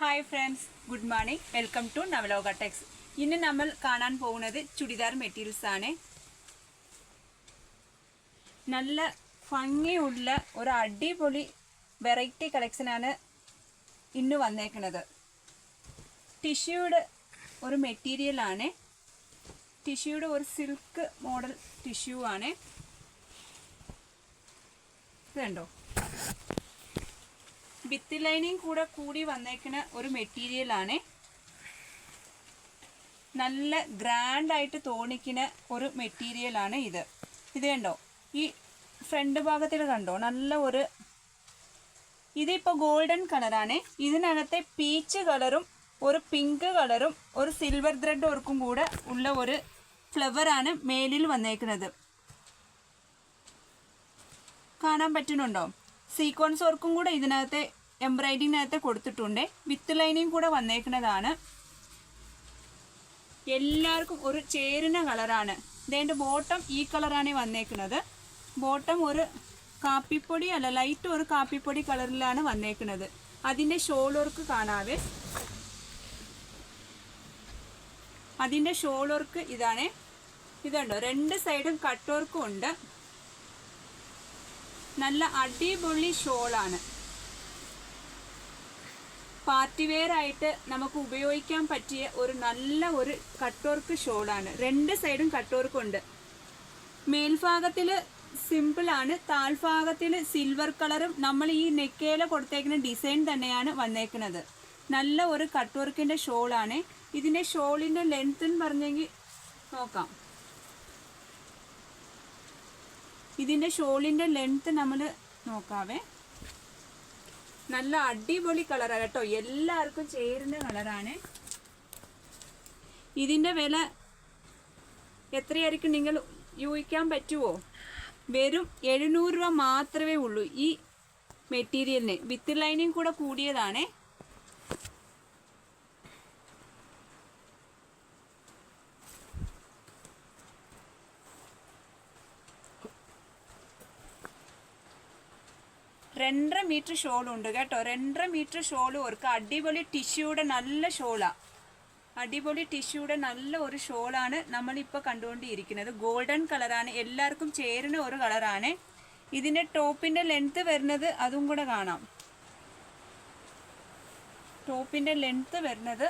Hi friends good morning welcome to Navaloka tex ഇന്ന് നമ്മൾ കാണാൻ പോകുന്നത് ചുടിദാർ മെറ്റീരിയൽസ് ആണ്. നല്ല ഭംഗിയുള്ള ഒരു അടിപൊളി വെറൈറ്റി കളക്ഷനാണ് ഇന്ന് വന്നേക്കുന്നത്. ടിഷ്യൂഡ് ഒരു മെറ്റീരിയൽ ആണ്. ടിഷ്യൂയുടെ ഒരു സിൽക്ക് മോഡൽ ടിഷ്യൂ ആണ്. ഇതുണ്ടോ? വിത്ത് ലൈനിങ് കൂടെ കൂടി വന്നേക്കുന്ന ഒരു മെറ്റീരിയൽ ആണ്. നല്ല ഗ്രാൻഡായിട്ട് തോന്നിക്കുന്ന ഒരു മെറ്റീരിയൽ ആണ് ഇത്. ഇത് കണ്ടോ? ഈ ഫ്രണ്ട് ഭാഗത്തിൽ കണ്ടോ? നല്ല ഒരു ഇതിപ്പോൾ ഗോൾഡൻ കളറാണ് ഇതിനകത്തെ പീച്ച് കളറും ഒരു പിങ്ക് കളറും ഒരു സിൽവർ ത്രെഡ് ഓർക്കും കൂടെ ഉള്ള ഒരു ഫ്ലവറാണ് മേലിൽ വന്നേക്കുന്നത് കാണാൻ പറ്റുന്നുണ്ടോ? സീക്വൻസ് ഓർക്കും കൂടെ ഇതിനകത്തെ എംബ്രോയിഡിനകത്ത് കൊടുത്തിട്ടുണ്ട്. വിത്ത് ലൈനിങ് കൂടെ വന്നേക്കുന്നതാണ്. എല്ലാവർക്കും ഒരു ചേരുന്ന കളറാണ്. ഇതിന്റെ ബോട്ടം ഈ കളറാണ് വന്നേക്കുന്നത്. ബോട്ടം ഒരു കാപ്പിപ്പൊടി അല്ല ലൈറ്റ് ഒരു കാപ്പിപ്പൊടി കളറിലാണ് വന്നേക്കുന്നത്. അതിന്റെ ഷോൾ വർക്ക് കാണാവേ. അതിന്റെ ഷോൾ ഇതാണ്. ഇതുണ്ടോ? രണ്ട് സൈഡും കട്ടോർക്കും ഉണ്ട്. നല്ല അടിപൊളി ഷോളാണ്. പാർട്ടി വെയർ ആയിട്ട് നമുക്ക് ഉപയോഗിക്കാൻ പറ്റിയ ഒരു നല്ല ഒരു കട്ട് വർക്ക് ഷോളാണ്. രണ്ട് സൈഡും കട്ട് വർക്ക് ഉണ്ട് മേൽഭാഗത്തിൽ സിമ്പിളാണ് താഴ്ഭാഗത്തിൽ സിൽവർ കളറും. നമ്മൾ ഈ നെക്കേല കൊടുത്തേക്കുന്ന ഡിസൈൻ തന്നെയാണ് വന്നേക്കുന്നത്. നല്ല ഒരു കട്ട് വർക്കിന്റെ ഷോളാണ്. ഇതിന്റെ ഷോളിന്റെ ലെങ്ത് എന്ന് പറഞ്ഞെങ്കിൽ നോക്കാം. ഇതിന്റെ ഷോളിന്റെ ലെങ്ത് നമ്മൾ നോക്കാവേ. നല്ല അടിപൊളി കളറാണ് കേട്ടോ. എല്ലാവർക്കും ചേരുന്ന കളറാണ് ഇതിന്റെ വില എത്രയായിരിക്കും നിങ്ങൾ യൂഹിക്കാൻ പറ്റുമോ വെറും എഴുന്നൂറ് രൂപ മാത്രമേ ഉള്ളൂ ഈ മെറ്റീരിയലിന്. വിത്ത് ലൈനിങ് കൂടെ കൂടിയതാണേ. രണ്ടര മീറ്റർ ഷോളും ഉണ്ട് കേട്ടോ. രണ്ടര മീറ്റർ ഷോളും ഓർക്ക് അടിപൊളി ടിഷ്യൂടെ നല്ല ഷോളാ. അടിപൊളി ടിഷ്യൂടെ നല്ല ഒരു ഷോളാണ് നമ്മളിപ്പോൾ കണ്ടുകൊണ്ടിരിക്കുന്നത്. ഗോൾഡൻ കളറാണ്. എല്ലാവർക്കും ചേരുന്ന ഒരു കളറാണ്. ഇതിന്റെ ടോപ്പിന്റെ ലെങ്ത്ത് വരുന്നത് അതും കൂടെ കാണാം. ടോപ്പിന്റെ ലെങ്ത്ത് വരുന്നത്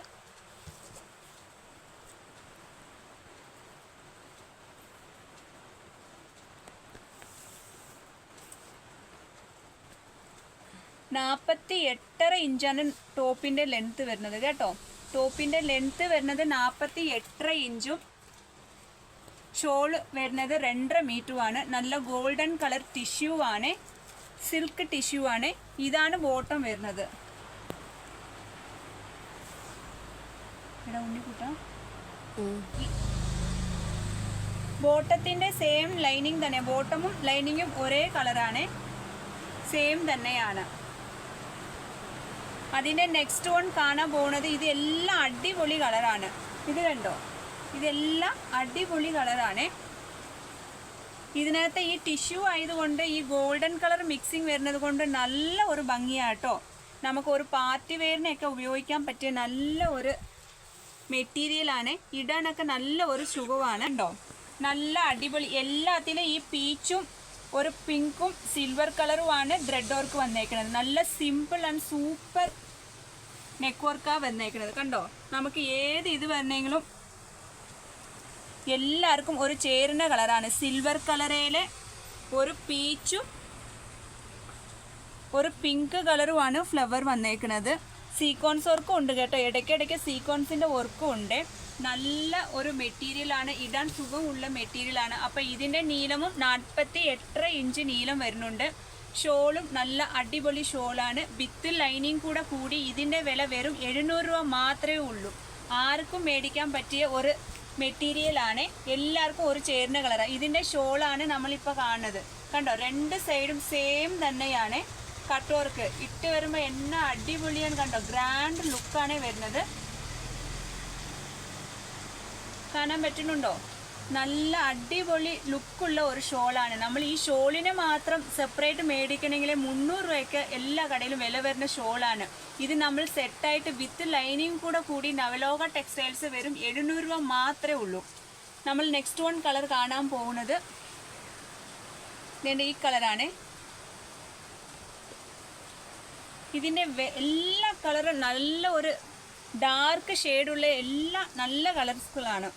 നാൽപ്പത്തി എട്ടര ഇഞ്ചാണ് ടോപ്പിന്റെ ലെങ്ത്ത് വരുന്നത് കേട്ടോ. ടോപ്പിന്റെ ലെങ്ത്ത് വരുന്നത് നാൽപ്പത്തി എട്ടര ഇഞ്ചും ഷോൾ വരുന്നത് രണ്ടര മീറ്ററുമാണ് നല്ല ഗോൾഡൻ കളർ ടിഷ്യൂ ആണ് സിൽക്ക് ടിഷ്യൂ ആണ്. ഇതാണ് ബോട്ടം വരുന്നത്. ബോട്ടത്തിന്റെ സെയിം ലൈനിങ് തന്നെ. ബോട്ടമും ലൈനിങ്ങും ഒരേ കളറാണ് സെയിം തന്നെയാണ്. അതിന്റെ നെക്സ്റ്റ് വൺ കാണാൻ പോകുന്നത് ഇതെല്ലാം അടിപൊളി കളറാണ് ഇത് കണ്ടോ? ഇതെല്ലാം അടിപൊളി കളറാണ് ഇതിനകത്ത് ഈ ടിഷ്യൂ ആയതുകൊണ്ട് ഈ ഗോൾഡൻ കളർ മിക്സിങ് വരുന്നത് കൊണ്ട് നല്ല ഒരു ഭംഗിയാട്ടോ. നമുക്ക് ഒരു പാർട്ടി വെയറിനെയൊക്കെ ഉപയോഗിക്കാൻ പറ്റിയ നല്ല ഒരു മെറ്റീരിയലാണ് ഇടാനൊക്കെ നല്ല ഒരു സുഖമാണ്. കേട്ടോ നല്ല അടിപൊളി. എല്ലാത്തിലും ഈ പീച്ചും ഒരു പിങ്കും സിൽവർ കളറുമാണ് ത്രെഡ് വർക്ക് വന്നേക്കുന്നത് നല്ല സിമ്പിൾ ആൻഡ് സൂപ്പർ നെക്ക് വർക്കാണ് വന്നേക്കുന്നത് കണ്ടോ? നമുക്ക് ഏത് ഇത് വന്നെങ്കിലും എല്ലാവർക്കും ഒരു ചേരുന്ന കളറാണ്. സിൽവർ കളറേലെ ഒരു പീച്ചും ഒരു പിങ്ക് കളറുമാണ് ഫ്ലവർ വന്നേക്കുന്നത് സീക്വൻസ് വർക്കും ഉണ്ട് കേട്ടോ. ഇടയ്ക്കിടയ്ക്ക് സീക്വൻസിന്റെ വർക്കും ഉണ്ട്. നല്ല ഒരു മെറ്റീരിയലാണ് ഇടാൻ സുഖമുള്ള മെറ്റീരിയലാണ് അപ്പോൾ ഇതിന്റെ നീളമും നാൽപ്പത്തി എട്ടര ഇഞ്ച് നീളം വരുന്നുണ്ട്. ഷോളും നല്ല അടിപൊളി ഷോളാണ് വിത്ത് ലൈനിങ് കൂടെ കൂടി ഇതിന്റെ വില വെറും എഴുന്നൂറ് രൂപ മാത്രമേ ഉള്ളൂ. ആർക്കും മേടിക്കാൻ പറ്റിയ ഒരു മെറ്റീരിയലാണ് എല്ലാവർക്കും ഒരു ചേരുന്ന കളറാണ് ഇതിന്റെ ഷോളാണ് നമ്മളിപ്പോൾ കാണുന്നത്. കണ്ടോ? രണ്ട് സൈഡും സെയിം തന്നെയാണ്. കട്ട് വർക്ക് ഇട്ട് വരുമ്പോൾ എന്നാ അടിപൊളിയാണ് കണ്ടോ? ഗ്രാൻഡ് ലുക്കാണ് വരുന്നത്. കാണാൻ പറ്റുന്നുണ്ടോ? നല്ല അടിപൊളി ലുക്കുള്ള ഒരു ഷോളാണ്. നമ്മൾ ഈ ഷോളിനെ മാത്രം സെപ്പറേറ്റ് മേടിക്കണമെങ്കിൽ മുന്നൂറ് രൂപയ്ക്ക് എല്ലാ കടയിലും വില വരുന്ന ഷോളാണ്. ഇത് നമ്മൾ സെറ്റായിട്ട് വിത്ത് ലൈനിങ് കൂടെ കൂടി നവലോക ടെക്സ്റ്റൈൽസ് വരും എഴുന്നൂറ് രൂപ മാത്രമേ ഉള്ളൂ. നമ്മൾ നെക്സ്റ്റ് വൺ കളർ കാണാൻ പോകുന്നത്. ഇതിന്റെ ഈ കളറാണ് ഇതിന്റെ എല്ലാ കളറും നല്ല ഒരു ഡാർക്ക് ഷെയ്ഡുള്ള എല്ലാ നല്ല കളർസുകളാണ്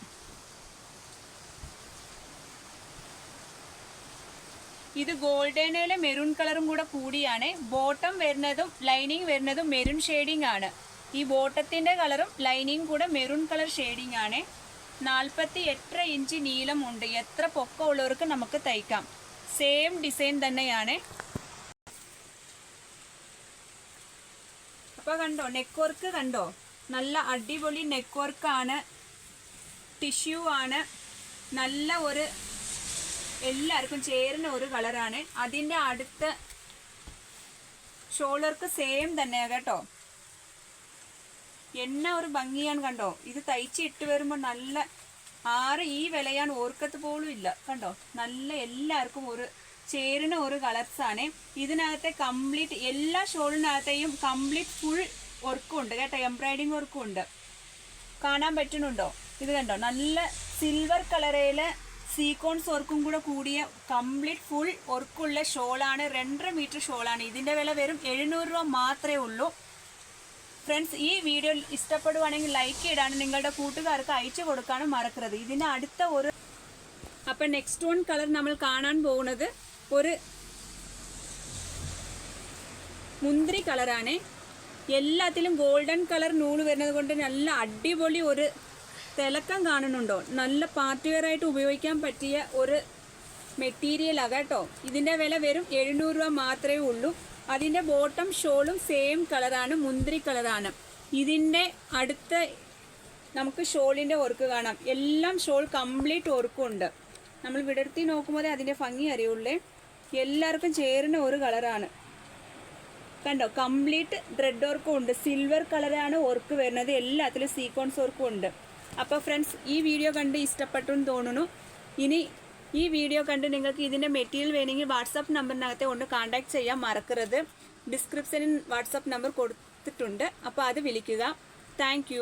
ഇത് ഗോൾഡനിലെ മെറൂൺ കളറും കൂടെ കൂടിയാണ്. ബോട്ടം വരുന്നതും ലൈനിങ് വരുന്നതും മെറൂൺ ഷെയ്ഡിങ് ആണ്. ഈ ബോട്ടത്തിന്റെ കളറും ലൈനിങ് കൂടെ മെറൂൺ കളർ ഷെയ്ഡിങ് ആണ്. നാൽപ്പത്തി എട്ട് ഇഞ്ച് നീളമുണ്ട്. എത്ര പൊക്കമുള്ളവർക്ക് നമുക്ക് തയ്ക്കാം. സെയിം ഡിസൈൻ തന്നെയാണ്. അപ്പോൾ കണ്ടോ നെക്ക് വർക്ക് കണ്ടോ? നല്ല അടിപൊളി നെക്ക് വർക്കാണ് ടിഷ്യൂ ആണ്. നല്ല ഒരു എല്ലാവർക്കും ചേരുന്ന ഒരു കളറാണ്. അതിന്റെ അടുത്ത ഷോൾഡർക്ക് സെയിം തന്നെയാണ് കേട്ടോ. എണ്ണ ഒരു ഭംഗിയാണ് കണ്ടോ? ഇത് തയ്ച്ച് ഇട്ട് വരുമ്പോൾ നല്ല ആറ് ഈ വിലയാണ് ഓർക്കത്ത് പോലും ഇല്ല. കണ്ടോ? നല്ല എല്ലാവർക്കും ഒരു ചേരുന്ന ഒരു കളർസാണ് ഇതിനകത്തെ കംപ്ലീറ്റ് എല്ലാ ഷോളിനകത്തെയും കംപ്ലീറ്റ് ഫുൾ വർക്കും ഉണ്ട് കേട്ടോ. എംബ്രോയിഡിങ് വർക്കും ഉണ്ട്. കാണാൻ പറ്റുന്നുണ്ടോ? ഇത് കണ്ടോ? നല്ല സിൽവർ കളറിൽ സീക്കോൺസ് വർക്കും കൂടെ കൂടിയ കംപ്ലീറ്റ് ഫുൾ വർക്കുള്ള ഷോളാണ്. രണ്ടര മീറ്റർ ഷോളാണ്. ഇതിന്റെ വില വെറും എഴുന്നൂറ് രൂപ മാത്രമേ ഉള്ളൂ. ഫ്രണ്ട്സ് ഈ വീഡിയോ ഇഷ്ടപ്പെടുവാണെങ്കിൽ ലൈക്ക് ഇടാനും നിങ്ങളുടെ കൂട്ടുകാർക്ക് അയച്ചു കൊടുക്കാനും മറക്കരുത്. ഇതിന്റെ അടുത്ത ഒരു അപ്പം നെക്സ്റ്റ് വൺ കളർ നമ്മൾ കാണാൻ പോകുന്നത് ഒരു മുന്തിരി കളറാണ്. എല്ലാത്തിലും ഗോൾഡൻ കളർ നൂൽ വരുന്നത് കൊണ്ട് നല്ല അടിപൊളി ഒരു തിളക്കം കാണുന്നുണ്ടോ? നല്ല പാർട്ടി വെയർ ആയിട്ട് ഉപയോഗിക്കാൻ പറ്റിയ ഒരു മെറ്റീരിയലാണ് കേട്ടോ. ഇതിന്റെ വില വെറും എഴുന്നൂറ് രൂപ മാത്രമേ ഉള്ളൂ. അതിന്റെ ബോട്ടം ഷോളും സെയിം കളറാണ് മുന്തിരി കളറാണ് ഇതിന്റെ അടുത്ത നമുക്ക് ഷോളിന്റെ വർക്ക് കാണാം. എല്ലാം ഷോൾ കംപ്ലീറ്റ് വർക്കും ഉണ്ട്. നമ്മൾ വിടർത്തി നോക്കുമ്പോൾ അതിന്റെ ഭംഗി അറിയുള്ളേ. എല്ലാവർക്കും ചേരുന്ന ഒരു കളറാണ് കണ്ടോ? കംപ്ലീറ്റ് ത്രെഡ് വർക്കും ഉണ്ട്. സിൽവർ കളറാണ് വർക്ക് വരുന്നത്. എല്ലാത്തിലും സീക്വൻസ് വർക്കും ഉണ്ട്. അപ്പോൾ ഫ്രണ്ട്സ് ഈ വീഡിയോ കണ്ട് ഇഷ്ടപ്പെട്ടു എന്ന് തോന്നുന്നു. ഇനി ഈ വീഡിയോ കണ്ട് നിങ്ങൾക്ക് ഇതിന്റെ മെറ്റീരിയൽ വേണമെങ്കിൽ വാട്സാപ്പ് നമ്പറിനകത്തെ ഒന്ന് കോൺടാക്ട് ചെയ്യാൻ മറക്കരുത്. ഡിസ്ക്രിപ്ഷനിൽ വാട്സാപ്പ് നമ്പർ കൊടുത്തിട്ടുണ്ട്. അപ്പോൾ അത് വിളിക്കുക. താങ്ക്